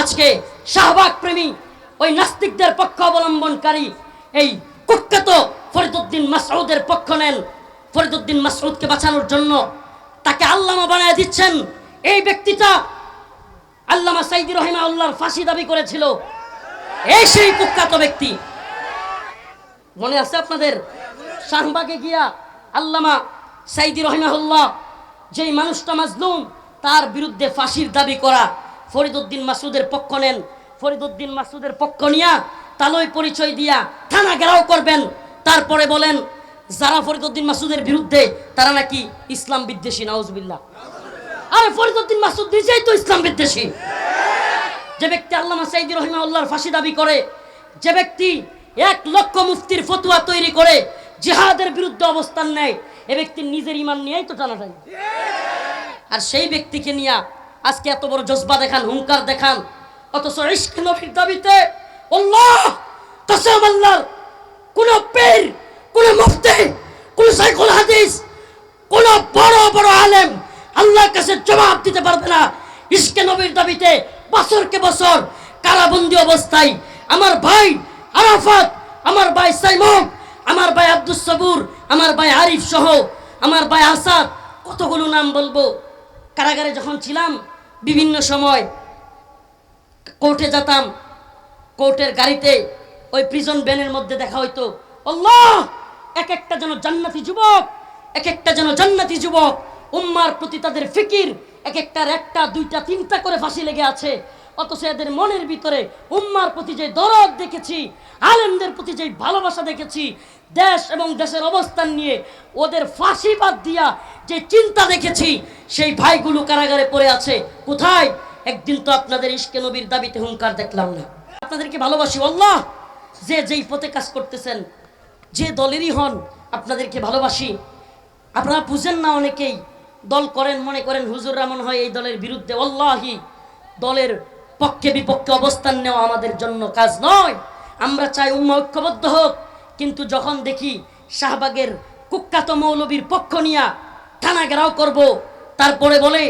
আজকে শাহবাগ প্রেমী ওই নাস্তিকদের পক্ষ অবলম্বনকারী এই কুখ্যাত ফরিদুদ্দিন মাসউদের পক্ষ নেন। ফরিদুদ্দিন মাসউদকে বাঁচানোর জন্য তাকে আল্লামা বানায় দিচ্ছেন। এই ব্যক্তিটা আল্লামা সাইদি রহিমা আল্লাহর ফাঁসি দাবি করেছিল। এই সেই কুখ্যাত ব্যক্তি। মনে আছে আপনাদের? শাহবাগে গিয়া আল্লামা সাইদি রহিমাহুল্লাহ যেই মানুষটা মাজলুম, তার বিরুদ্ধে ফাঁসির দাবি করা। ফরিদুদ্দিন মাসুদের পক্ষ নেন। ফরিদুদ্দিন মাসুদের পক্ষ নিয়া তালই পরিচয় দিয়া থানা ঘেরাও করবেন। তারপরে বলেন, যারা ফরিদুদ্দিন মাসুদের বিরুদ্ধে, তারা নাকি ইসলাম বিদ্বেষী, নাউজবিল্লাহ। আরে ফরিদুদ্দিন মাসুদ নিজেই তো ইসলাম বিদ্বেষী। যে ব্যক্তি আল্লামা সাইদি রহিমাউল্লাহর ফাঁসি দাবি করে, যে ব্যক্তি এক লক্ষ মুফতির ফতুয়া তৈরি করে জিহাদের বিরুদ্ধে অবস্থান নেয়, এ ব্যক্তির নিজের ইমান নিয়েই তো টানাটানি আর সেই ব্যক্তিকে নিয়ে আজকে এত বড় জজবা দেখান হুঙ্কার দেখান অথচ ইস্ক নবীর দাবিতে কোন পীর, কোন মুফতি, কোন সাইকুল হাদিস, কোন বড় বড় আলেম আল্লাহর কাছে জবাব দিতে পারবে না। ইস্কে নবীর দাবিতে বছরকে বছর কারাবন্দি অবস্থায় আমার ভাই আরাফাত, আমার ভাই সাইমন, আমার ভাই আব্দুস সবুর, আমার ভাই আরিফ সহ, আমার ভাই আসাদ কতগুলো নাম বলব? কারাগারে যখন ছিলাম বিভিন্ন সময় কোর্টে যেতাম, কোর্টের গাড়িতে ওই প্রিজন ভ্যানের মধ্যে দেখা হইতো, আল্লাহ! এক একটা যেন জান্নাতি যুবক এক একটা যেন জান্নাতি যুবক, উম্মার প্রতি তাদের ফিকির এক একটার একটা, দুইটা, তিনটা করে ফাঁসি লেগে আছে। অথচ এদের মনের ভিতরে উম্মার প্রতি যে দরদ দেখেছি, আলেমদের প্রতি যে ভালোবাসা দেখেছি, দেশ এবং দেশের অবস্থান নিয়ে ওদের ফাঁসি বাদ দিয়া যে চিন্তা দেখেছি, সেই ভাইগুলো কারাগারে পড়ে আছে। কোথায়? একদিন তো আপনাদের ইস্কে নবীর দাবিতে হুঙ্কার দেখলাম না। আপনাদেরকে ভালোবাসি, আল্লাহ! যে যেই পথে কাজ করতেছেন, যে দলেরই হন, আপনাদেরকে ভালোবাসি। আপনারা বুঝেন না অনেকেই দল করেন, মনে করেন হুজুররা মনে হয় এই দলের বিরুদ্ধে অল্লাহি দলের পক্ষে বিপক্ষে অবস্থান নেওয়া আমাদের জন্য কাজ নয়। আমরা চাই উম্মা ঐক্যবদ্ধ হোক, কিন্তু যখন দেখি শাহবাগের কুখ্যাত মৌলবীর পক্ষ নিয়া থানা ঘেরাও করব, তারপরে বলে,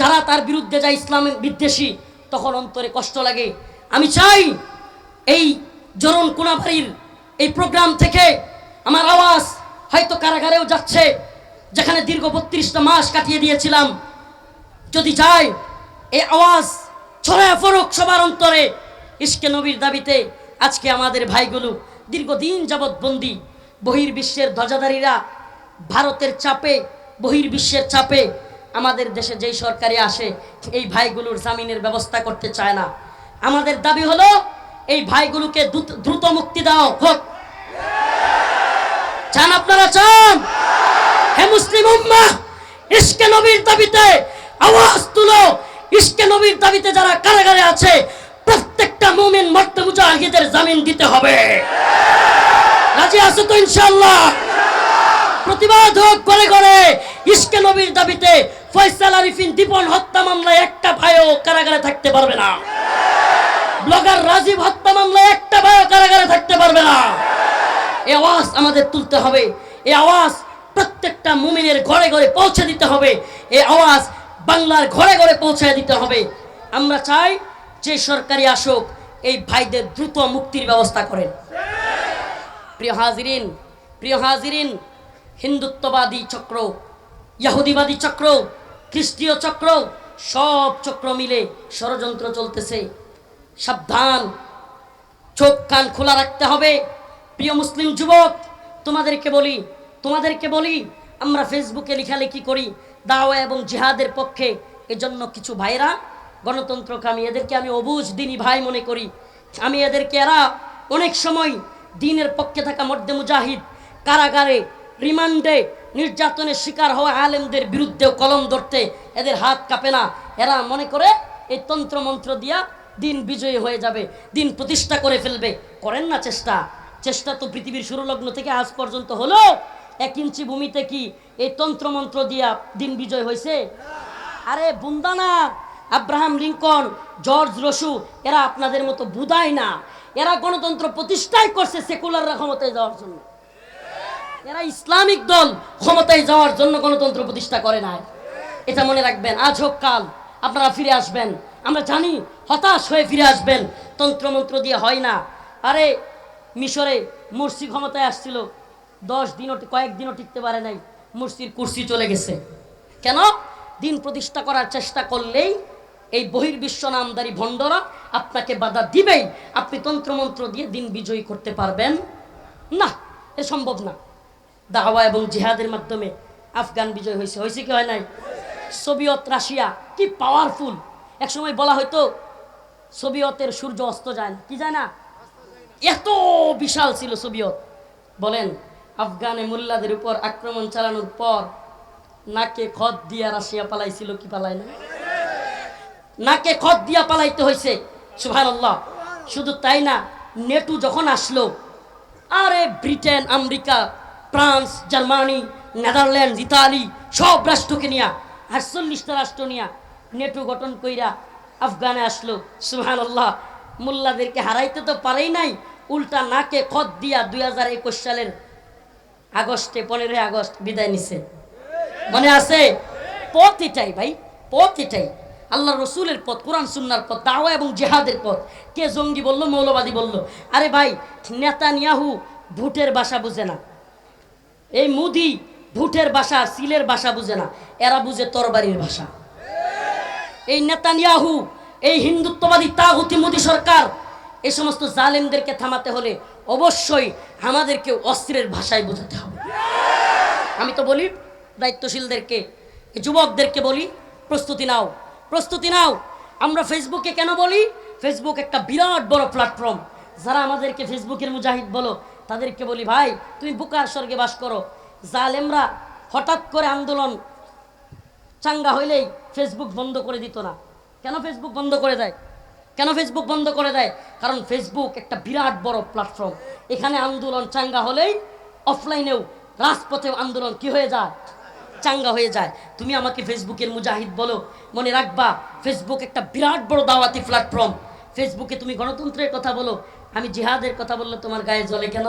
যারা তার বিরুদ্ধে যায় ইসলাম বিদ্বেষী, তখন অন্তরে কষ্ট লাগে। আমি চাই এই জরুন কোনাবাড়ির এই প্রোগ্রাম থেকে আমার আওয়াজ হয়তো কারাগারেও যাচ্ছে, যেখানে দীর্ঘ বত্রিশটা মাস কাটিয়ে দিয়েছিলাম। যদি চাই, এই আওয়াজ ছড়ায় ফরক সবার অন্তরে। ইস্কে নবীর দাবিতে আজকে আমাদের ভাইগুলো দীর্ঘদিন যাবৎ বন্দি। বহির্বিশ্বের ধ্বজাধারীরা ভারতের চাপে, বহির্বিশ্বের চাপে আমাদের দেশে যেই সরকারি আসে, এই ভাইগুলোর জামিনের ব্যবস্থা করতে চায় না। আমাদের দাবি হলো, এই ভাইগুলোকে দ্রুত- মুক্তি দাও। হোক। চান আপনারা চান? হে মুসলিম উম্মাহ, ইশকে নবীর দাবিতে আওয়াজ তুলো। ইশকে নবীর দাবিতে যারা কারাগারে আছে, প্রত্যেকটা মুমিন মর্তে মুজাহিদের জামিন দিতে হবে। রাজি আছে তো ইনশাআল্লাহ? প্রতিবাদ হোক করে করে ইশকে নবীর দাবিতে ফয়সাল আরিফিন দীপন হত্যা মামলায় একটা ভাইও কারাগারে থাকতে পারবে না। ব্লগার রাজীব হত্যা মামলায় একটা ভাইও কারাগারে থাকতে পারবে না। এই আওয়াজ আমাদের তুলতে হবে। এই আওয়াজ প্রত্যেকটা মুমিনের ঘরে ঘরে পৌঁছে দিতে হবে। এই আওয়াজ বাংলার ঘরে ঘরে পৌঁছে দিতে হবে। আমরা চাই যে সরকারি আসুক, এই ভাইদের দ্রুত মুক্তির ব্যবস্থা করেন। প্রিয় হাজিরিন প্রিয় হাজিরিন, হিন্দুত্ববাদী চক্র, ইয়াহুদিবাদী চক্র, খ্রিস্টীয় চক্র, সব চক্র মিলে ষড়যন্ত্র চলতেছে। সাবধান, চোখ কান খোলা রাখতে হবে। প্রিয় মুসলিম যুবক, তোমাদেরকে বলি তোমাদেরকে বলি, আমরা ফেসবুকে লেখালেখি করি দাওয়া এবং জিহাদের পক্ষে এজন্য কিছু ভাইরা গণতন্ত্রকামী এদেরকে আমি অবুজ দিনী ভাই মনে করি। আমি এদেরকে এরা অনেক সময় দিনের পক্ষে থাকা মর্দে মুজাহিদ কারাগারে, রিমান্ডে, নির্যাতনের শিকার হওয়া আলেমদের বিরুদ্ধেও কলম ধরতে এদের হাত কাঁপে না। এরা মনে করে এই তন্ত্র মন্ত্র দিয়া দিন বিজয়ী হয়ে যাবে, দিন প্রতিষ্ঠা করে ফেলবে। করেন না চেষ্টা। চেষ্টা তো পৃথিবীর শুরুলগ্ন থেকে আজ পর্যন্ত হলো। এক ইঞ্চি ভূমিতে কি এই তন্ত্র মন্ত্র দিয়া দিন বিজয় হয়েছে আরে বুন্দানা আব্রাহাম লিঙ্কন, জর্জ রসু, এরা আপনাদের মতো বুদায় না। এরা গণতন্ত্র প্রতিষ্ঠাই করছে সেকুলাররা ক্ষমতায় যাওয়ার জন্য। এরা ইসলামিক দল ক্ষমতায় যাওয়ার জন্য গণতন্ত্র প্রতিষ্ঠা করে নাই। এটা মনে রাখবেন, আজ হোক কাল আপনারা ফিরে আসবেন। আমরা জানি, হতাশ হয়ে ফিরে আসবেন। তন্ত্রমন্ত্র দিয়ে হয় না। আরে মিশরে মুর্শি ক্ষমতায় আসছিল। দশ দিনও কয়েকদিনও টিকতে পারে নাই মুর্শির কুর্সি চলে গেছে। কেন? দিন প্রতিষ্ঠা করার চেষ্টা করলেই এই বহির্বিশ্ব নামদারি ভণ্ডরা আপনাকে বাধা দিবেই। আপনি তন্ত্রমন্ত্র দিয়ে দিন বিজয়ী করতে পারবেন। না, এ সম্ভব না। দাওয়া এবং জিহাদের মাধ্যমে আফগান বিজয় হয়েছে। হয়েছে কি হয় নাই? সোভিয়ত রাশিয়া, কি পাওয়ারফুল একসময় বলা হয়তো সোভিয়তের সূর্য অস্ত যায় না। কি যায় না? এত বিশাল ছিল সোভিয়ত। বলেন আফগানে মোল্লাদের উপর আক্রমণ চালানোর পর নাকে খত দিয়া রাশিয়া পালাইছিল, কি পালায় না নাকে খত দিয়া পালাইতে হয়েছে সুভান শুধু তাই না, নেটু যখন আসলো, আরে Britain, America, France, Germany Netherland Italy, সব রাষ্ট্রকে নিয়া, আটচল্লিশটা রাষ্ট্র নিয়া নেটু গঠন কইরা আফগানে আসলো সুহান আল্লাহ মোল্লাদেরকে হারাইতে তো পারেই নাই, উল্টা নাকে খত দিয়া দুই হাজার একুশ সালের আগস্টে, পনেরোই আগস্ট বিদায় নিছে। মনে আছে? পথ এটাই ভাই, পথ এটাই। আল্লাহ রসুলের পথ, কোরআন, সুন্নার পথ, দাওয়া এবং জেহাদের পথ। কে জঙ্গি বলল, মৌলবাদী বলল? আরে ভাই নেতা নিয়াহু ভুটের বাসা বুঝে না। এই মুদি ভুটের বাসা সিলের বাসা বুঝে না। এরা বুঝে তরবারির ভাষা। এই নেতানিয়াহু, এই হিন্দুত্ববাদী তাগুতি মোদী সরকার এই সমস্ত জালেমদেরকে থামাতে হলে অবশ্যই আমাদেরকে অস্ত্রের ভাষায় বোঝাতে হবে। আমি তো বলি, দায়িত্বশীলদেরকে, যুবকদেরকে বলি, প্রস্তুতি নাও প্রস্তুতি নাও। আমরা ফেসবুকে কেন বলি? ফেসবুক একটা বিরাট বড় প্ল্যাটফর্ম যারা আমাদেরকে ফেসবুকের মুজাহিদ বলো, তাদেরকে বলি, ভাই, তুমি বুকার স্বর্গে বাস করো। জালেমরা হঠাৎ করে আন্দোলন চাঙ্গা হইলেই ফেসবুক বন্ধ করে দিত না। কেন ফেসবুক বন্ধ করে দেয়? কেন ফেসবুক বন্ধ করে দেয়? কারণ ফেসবুক একটা বিরাট বড় প্ল্যাটফর্ম এখানে আন্দোলন চাঙ্গা হলেই অফলাইনেও রাজপথেও আন্দোলন কি হয়ে যায়? চাঙ্গা হয়ে যায়। তুমি আমাকে ফেসবুকের মুজাহিদ বলো, মনে রাখবা ফেসবুক একটা বিরাট বড় দাওয়াতি প্ল্যাটফর্ম ফেসবুকে তুমি গণতন্ত্রের কথা বলো, আমি জিহাদের কথা বললে তোমার গায়ে জ্বলে কেন?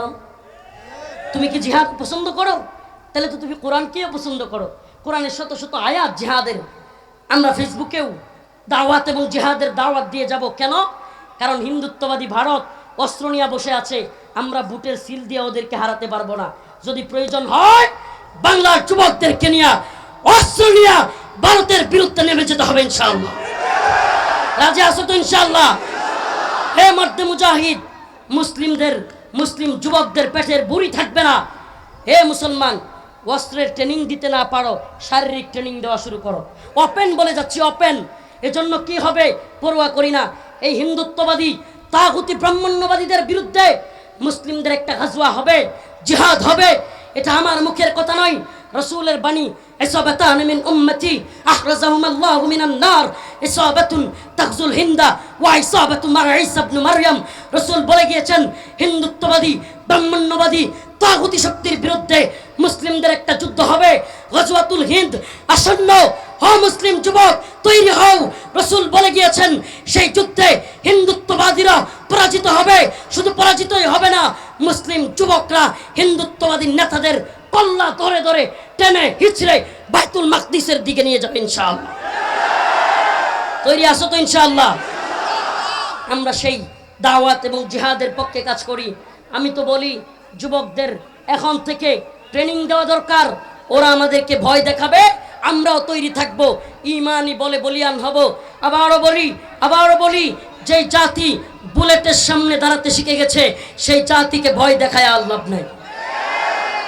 তুমি কি জিহাদ পছন্দ করো? তাহলে তো তুমি কোরআনকেও পছন্দ করো। কোরআনের শত শত আয়াত জিহাদের। আমরা ফেসবুকেও দাওয়াত এবং জিহাদের দাওয়াত দিয়ে যাব কেন? কারণ হিন্দুত্ববাদী ভারত অস্ত্র নিয়ে বসে আছে, আমরা বুটের সিল দিয়ে ওদেরকে হারাতে পারব না। যদি প্রয়োজন হয়, বাংলার যুবকদেরকে নিয়ে অস্ত্র নিয়ে ভারতের বিরুদ্ধে নেমে যেতে হবে ইনশাআল্লাহ। রাজে আসো তো ইনশাআল্লাহ? হে মর্দে মুজাহিদ, মুসলিমদের, মুসলিম যুবকদের পেটের বুড়ি থাকবে না। হে মুসলমান, অস্ত্রের ট্রেনিং দিতে না পারো, শারীরিক ট্রেনিং দেওয়া শুরু করো। ওপেন বলে যাচ্ছি ওপেন এজন্য কি হবে? পড়ুয়া করি না। এই হিন্দুত্ববাদী, তাগুতি ব্রাহ্মণ্যবাদীদের বিরুদ্ধে মুসলিমদের একটা গাজওয়া হবে, জিহাদ হবে। এটা আমার মুখের কথা নয়। রসুলের বাণী ওয়া ইসাবাতু মার ঈসা ইবনে মারইয়াম। বলে গিয়েছেন, হিন্দুত্ববাদী, ব্রাহ্মণ্যবাদী, তাগুতি শক্তির বিরুদ্ধে মুসলিমদের একটা যুদ্ধ হবে। গজওয়াতুল হিন্দ আসন্ন হ মুসলিম যুবক, তৈরি হও। রসুল বলে গিয়েছেন, সেই যুদ্ধে হিন্দুত্ববাদীরা পরাজিত হবে। শুধু পরাজিতই হবে না, মুসলিম যুবকরা হিন্দুত্ববাদী নেতাদের কল্লা ধরে ধরে টেনে হিচড়ে বাইতুল মাকদিসের দিকে নিয়ে যাবে ইনশাআল্লাহ। তৈরি আছো তো ইনশাআল্লাহ? আমরা সেই দাওয়াত এবং জিহাদের পক্ষে কাজ করি। আমি তো বলি, যুবকদের এখন থেকে ট্রেনিং দেওয়া দরকার। ওরা আমাদেরকে ভয় দেখাবে আমরাও তৈরি থাকব। ইমানই বলে বলিয়ান হব। আবারও বলি আবারও বলি, যেই জাতি বুলেটের সামনে দাঁড়াতে শিখে গেছে, সেই জাতিকে ভয় দেখায় আল্লাভ নাই।